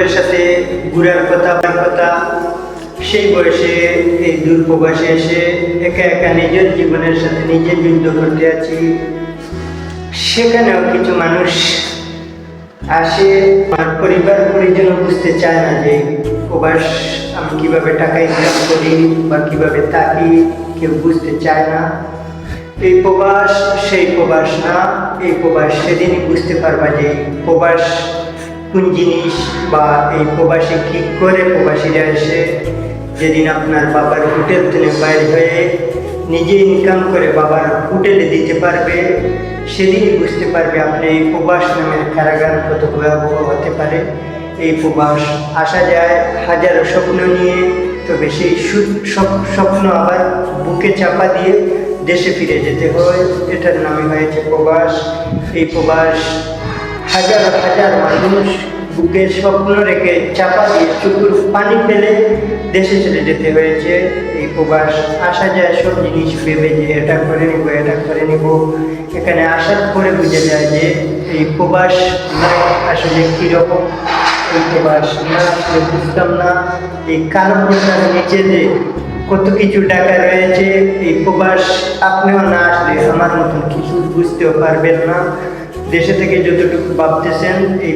বান্ধবের সাথে ঘুরার কথা আমার কথা, সেই বয়সে, এই দূর প্রবাসে এসে একা একা নিজের জীবনের সাথে নিজে যুদ্ধ করতে আছি। সেখানেও কিছু মানুষ আসে, আমার পরিবার পরিজন বুঝতে চায় না যে প্রবাস আমি কীভাবে টাকা ইনকাম করি বা কীভাবে থাকি, কেউ বুঝতে চায় না। এই প্রবাস, সেই প্রবাস না, এই প্রবাস সেদিনই বুঝতে পারবা যে প্রবাস কোন জিনিস বা এই প্রবাসে কি করে প্রবাসীরা এসে যেদিন আপনার বাবার হোটেল থেকে বাইরে হয়ে নিজে ইনকাম করে বাবার হোটেলে দিতে পারবে, সেদিনই বুঝতে পারবে আপনি এই প্রবাস নামের কারাগার কত ভয়াবহ হতে পারে। এই প্রবাস আসা যায় হাজারো স্বপ্ন নিয়ে, তবে সেই স্বপ্ন আবার বুকে চাপা দিয়ে দেশে ফিরে যেতে হয়। এটার নামই হয়েছে প্রবাস। এই প্রবাস হাজার হাজার মানুষ বুকে স্বপ্ন রেখে চাপা দিয়ে চুকুর পানি ফেলে দেশে চলে যেতে হয়েছে। এই প্রবাস আসা যায়, সব জিনিস ভেবে যে এটা করে নিব, এটা করে নিব। এখানে আসার পরে বুঝে যায় যে এই প্রবাস life আসলে কীরকম? এই প্রবাস না, আসলে বুঝতাম না। এই পর্দার নিচে যে কত কিছু টাকা রয়েছে, এই প্রবাস আপনিও না আসলে আমার মতন কিছু বুঝতেও পারবেন না। দেশে থেকে যতটুকু ভাবতেছেন এই